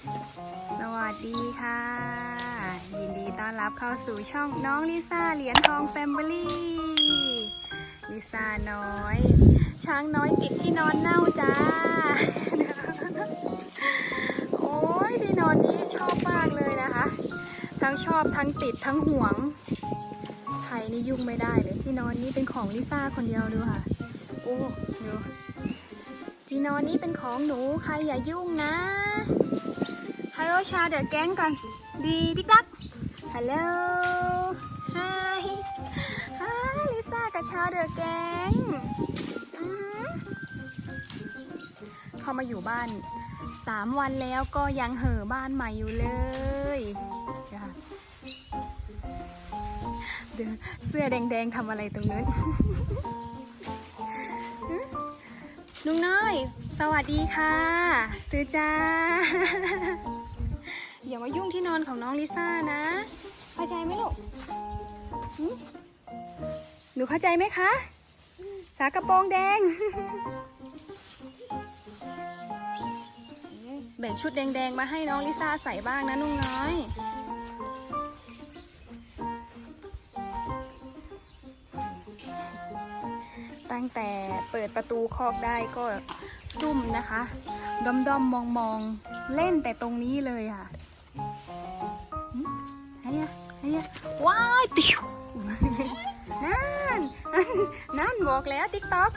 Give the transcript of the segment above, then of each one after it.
สวัสดีค่ะ ยินดีต้อนรับเข้าสู่ช่องน้องลิซ่าเหรียญทองแฟมิลี่ลิซ่าน้อย ช้างน้อยติดที่นอนเน่าจ้า โอ้ยที่นอนนี้ชอบมากเลยนะคะ ทั้งชอบทั้งติดทั้งห่วงใครนี่ยุ่งไม่ได้เลยที่นอนนี้เป็นของลิซ่าคนเดียวดูค่ะ โอ้ดูที่นอนนี้เป็นของหนูใครอย่ายุ่งนะ ฮัลโหลชาวเดอะแก๊งก่อนดีดิกดักฮัลโหลฮาฮลิซ่ากับชาวเดอะแก๊งเขามาอยู่บ้านสามวันแล้วก็ยังเห่อบ้านใหม่อยู่เลยเดี๋ยวค่ะเสื้อแดงๆทำอะไรตรงนู้นลุงน้อย สวัสดีค่ะตือจ้า มายุ่งที่นอนของน้องลิซ่านะเข้าใจไหมลูกหึหนูเข้าใจไหมคะ สากระโปรงแดง แบ่งชุดแดงๆมาให้น้องลิซ่าใส่บ้างนะนุ่งน้อยตั้งแต่เปิดประตูคอกได้ก็ซุ่มนะคะดอมดอมมองมองๆ เล่นแต่ตรงนี้เลยค่ะหึ อ้ยอ้ยว้ายติวนั่น นั่นบอกแล้วติ๊กต็อก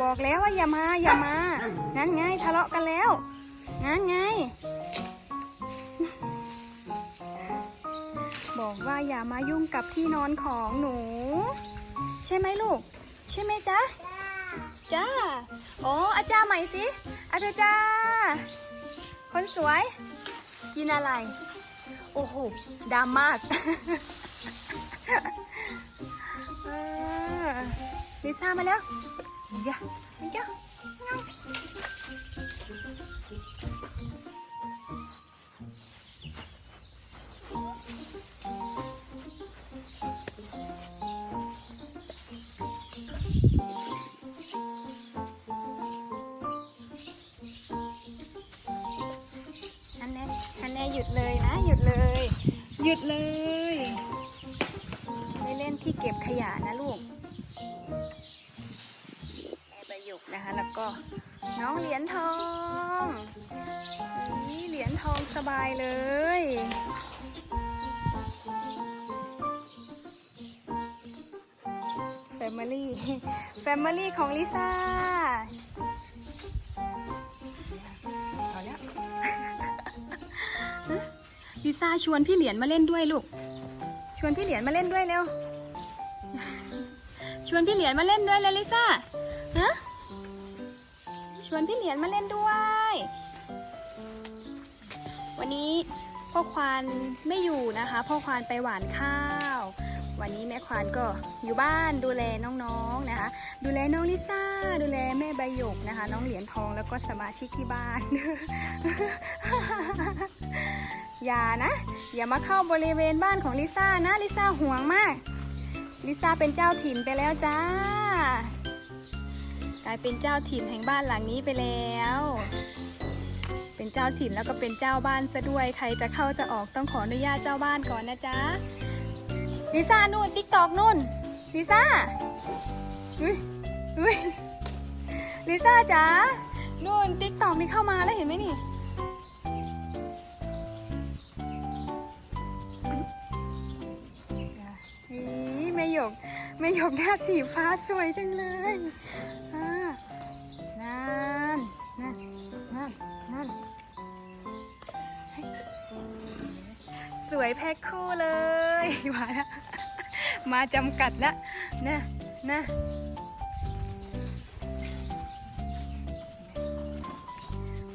บอกแล้วว่าอย่ามาอย่ามา นั่นไงทะเลาะกันแล้ว นั่นไง บอกว่าอย่ามายุ่งกับที่นอนของหนู ใช่ไหมลูก ใช่ไหมจ๊ะจ้า โอ้อาจารย์ใหม่สิอาจารย์จ้าคนสวย กินอะไร อ้โหดำมากเออลิซ่ามาแล้วยะยะอันแน่อันแน่หยุดเลยนะ หยุดเลย หยุดเลย ไม่เล่นที่เก็บขยะนะลูกแม่ประยุกต์นะคะ แล้วก็น้องเหรียญทอง นี่เหรียญทองสบายเลยแฟมิลี่แฟมิลี่ของลิซ่า ซ่าชวนพี่เหรียญมาเล่นด้วยลูก ชวนพี่เหรียญมาเล่นด้วยเร็ว ชวนพี่เหรียญมาเล่นด้วยเลยลิซ่า ฮะ ชวนพี่เหรียญมาเล่นด้วย วันนี้พ่อควานไม่อยู่นะคะ พ่อควานไปหวานข้าว วันนี้แม่ควานก็อยู่บ้านดูแลน้องๆนะคะ ดูแลน้องลิซ่า ดูแลแม่ใบหยกนะคะ น้องเหรียญทองแล้วก็สมาชิกที่บ้าน อย่านะ อย่ามาเข้าบริเวณบ้านของลิซ่านะลิซ่าห่วงมาก ลิซ่าเป็นเจ้าถิ่นไปแล้วจ้ากลายเป็นเจ้าถิ่นแห่งบ้านหลังนี้ไปแล้วเป็นเจ้าถิ่นแล้วก็เป็นเจ้าบ้านซะด้วย ใครจะเข้าจะออกต้องขออนุญาตเจ้าบ้านก่อนนะจ๊ะ ลิซ่านู่นติ๊กตอกนู่นลิซ่าอุ้ยอุ้ยลิซ่าจ๋านู่นติ๊กตอกนี่เข้ามาแล้วเห็นไหมนี่นี่แม่หยกแม่หยกหน้าสีฟ้าสวยจังเลยนั่นนั่นนั่นนั่นสวยแพ็คคู่เลย มาแล้วมาจำกัดแล้วนะนะ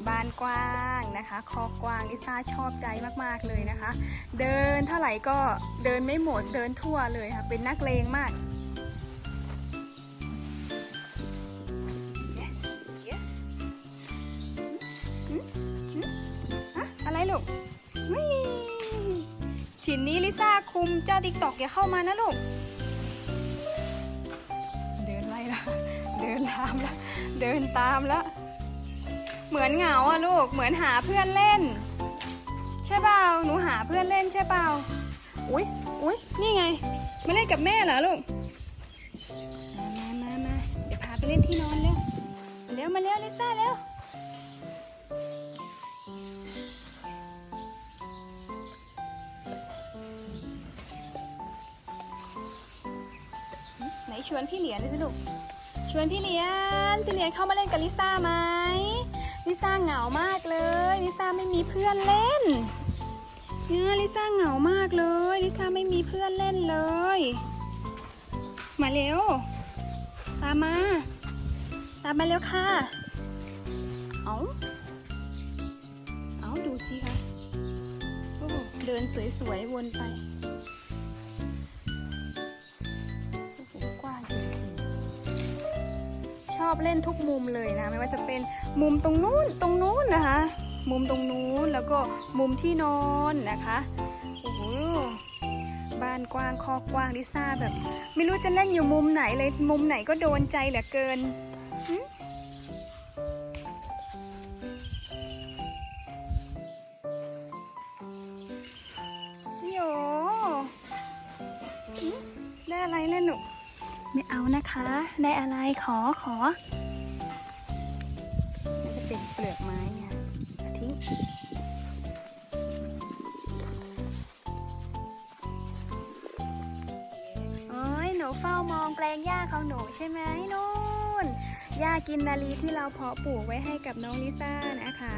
บานกว้างนะคะคอกว้างลิซ่าชอบใจมากๆเลยนะคะ เดินเท่าไหร่ก็เดินไม่หมดเดินทั่วเลยค่ะ เป็นนักเลงมากอะไรลูก ถิ่นนี้ลิซ่าคุมเจ้าติ๊กตอกอย่าเข้ามานะลูก เดินไล่ละเดินตามละเดินตามละเหมือนเหงาอะลูกเหมือนหาเพื่อนเล่น ใช่เพื่อนเล่นใช่เปล่าอุ๊ยอุ๊ยนี่ไงมาเล่นกับแม่เหรอลูกมามามามาเดี๋ยวพาไปเล่นที่นอนเร็วมาเร็วมาเร็วลิซ่าเร็ว ชวนพี่เหรียญดิสิลูก ชวนพี่เหรียญ พี่เหรียญเข้ามาเล่นกับลิซ่าไหมลิซ่าเหงามากเลย ลิซ่าไม่มีเพื่อนเล่นเนี่ยลิซ่าเหงามากเลย ลิซ่าไม่มีเพื่อนเล่นเลย มาเร็ว ตามมา ตามมาเร็วค่ะ เอาเอาดูสิคะโอ้เดินสวยๆวนไป อบเล่นทุกมุมเลยนะไม่ว่าจะเป็นมุมตรงนู้นตรงนู้นนะคะ มุมตรงนู้นแล้วก็มุมที่นอนนะคะโอ้โหบ้านกว้างคอกกว้างลิซ่าแบบ ไม่รู้จะเล่นอยู่มุมไหนเลยมุมไหนก็โดนใจเหลือเกิน คะ ได้อะไรขอขอมันจะเป็นเปลือกไม้เนี่ยทิ้งโอ้ยหนูเฝ้ามองแปลงหญ้าของหนูใช่ไหมนู่นหญ้ากินนารีที่เราเพาะปลูกไว้ให้กับน้องลิซ่านะคะ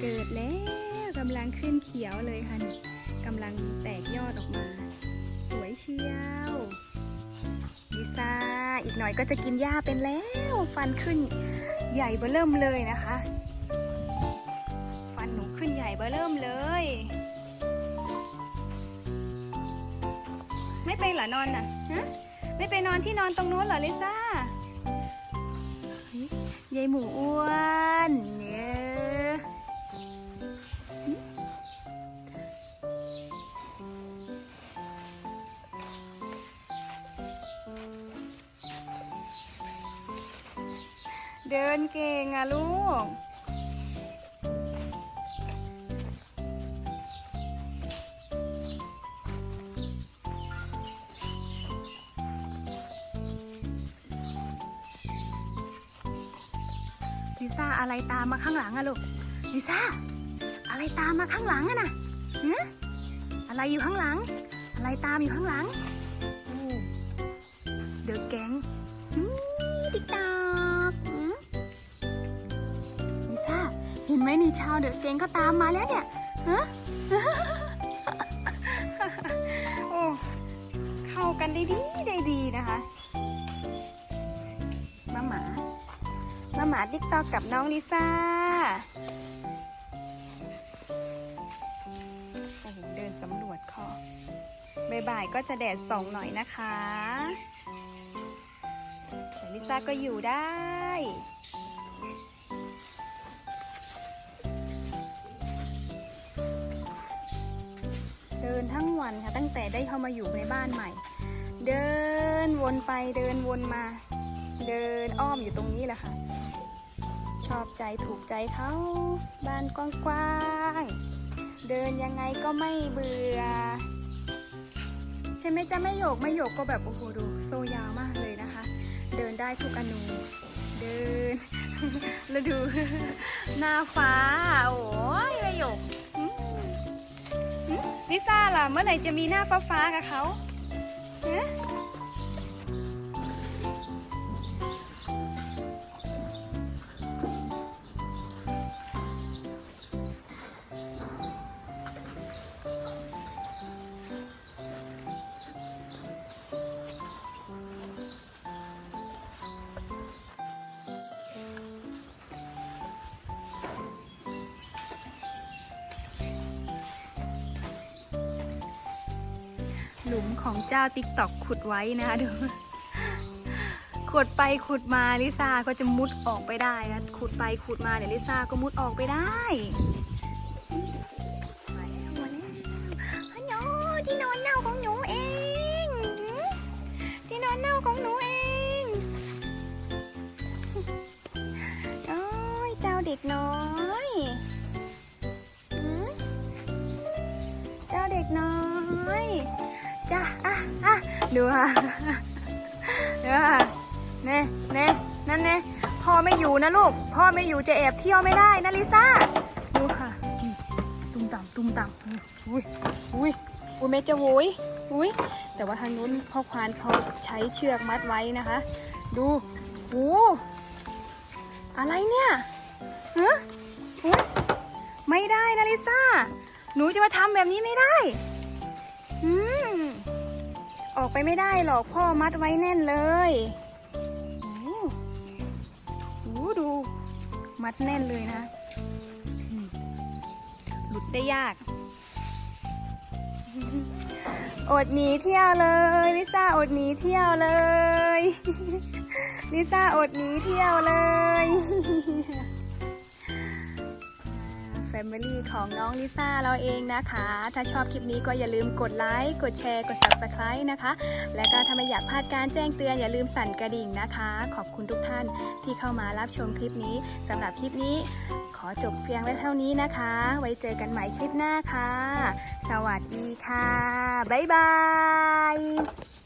เกิดแล้วกำลังขึ้นเขียวเลยค่ะนี่กำลังแตกยอดออกมา สวยเชียว กหน่อยก็จะกินหญ้าเป็นแล้ว ฟันขึ้นใหญ่เบ้อเริ่มเลยนะคะ ฟันหนูขึ้นใหญ่เบ้อเริ่มเลย ไม่ไปเหรอนอนน่ะฮะไม่ไปนอนที่นอนตรงนู้นเหรอลิซ่ายายหมูอ้วนเนี่ย เดินเก่งอะลูก ลิซ่าอะไรตามมาข้างหลังอะลูก ลิซ่า อะไรตามมาข้างหลังอะน่ะฮะอะไรอยู่ข้างหลัง อะไรตามอยู่ข้างหลังเดอะแก๊งติ๊กตอก ห็นไหมนี่ชาวเดอะแก๊งเขาตามมาแล้วเนี่ยฮะโอ้เข้ากันได้ดีได้ดีนะคะมาหมามาหมาติ๊กตอกกับน้องลิซ่าโอ้โหเดินสำรวจคอบ่ายๆก็จะแดดส่องหน่อยนะคะแต่ลิซ่าก็อยู่ได้ นทั้งวันค่ะ ตั้งแต่ได้เข้ามาอยู่ในบ้านใหม่ เดินวนไปเดินวนมา เดินอ้อมอยู่ตรงนี้แหละค่ะ ชอบใจถูกใจเขาบ้านกว้างๆเดินยังไงก็ไม่เบื่อใช่ไหมจะไม่โยกไม่โยกก็แบบโอ้โหดูโซยาวมากเลยนะคะ เดินได้ทุกอนูเดินแล้วดูหน้าฟ้าโอ้ยไม่โยก ลิซ่าล่ะ เมื่อไหร่จะมีหน้าฟ้าฟ้ากับเขาฮะ ลุมของเจ้าติ๊กตอกขุดไว้นะคะดูขุดไปขุดมาลิซ่าก็จะมุดออกไปได้นะขุดไปขุดมาเดี๋ยวลิซ่าก็มุดออกไปได้มาแล้วมาแล้วฮัลโหลที่นอนเน่าของหนูเอง ที่นอนเน่าของหนูเองโอ้ยเจ้าเด็กน้อยหือจ้าอะอะ ดูค่ะดูค่ะเน่เน่นั่นเน่พ่อไม่อยู่นะลูก พ่อไม่อยู่จะแอบเที่ยวไม่ได้นะลิซ่า ดูค่ะ ตุ้มต่ำตุ้มต่ำอุ้ยอุ้ยอุ้ยเมจะโวยอุ้ยแต่ว่าทางนู้นพ่อควานเขาใช้เชือกมัดไว้นะคะ ดูโอ้อะไรเนี่ยฮะอุ๊ยไม่ได้นะลิซ่า หนูจะมาทำแบบนี้ไม่ได้ อืม ออกไปไม่ได้หรอกพ่อมัดไว้แน่นเลยโอ้ดู มัดแน่นเลยนะ หลุดได้ยาก อดหนีเที่ยวเลยลิซ่าอดหนีเที่ยวเลยลิซ่าอดหนีเที่ยวเลย แฟมิลี่ของน้องลิซ่าเราเองนะคะ ถ้าชอบคลิปนี้ก็อย่าลืมกดไลค์ กดแชร์ กด subscribe นะคะ และก็ถ้าไม่อยากพลาดการแจ้งเตือนอย่าลืมสั่นกระดิ่งนะคะ ขอบคุณทุกท่านที่เข้ามารับชมคลิปนี้สำหรับคลิปนี้ ขอจบเพียงไว้เท่านี้นะคะ ไว้เจอกันใหม่คลิปหน้าค่ะ สวัสดีค่ะ บ๊ายบาย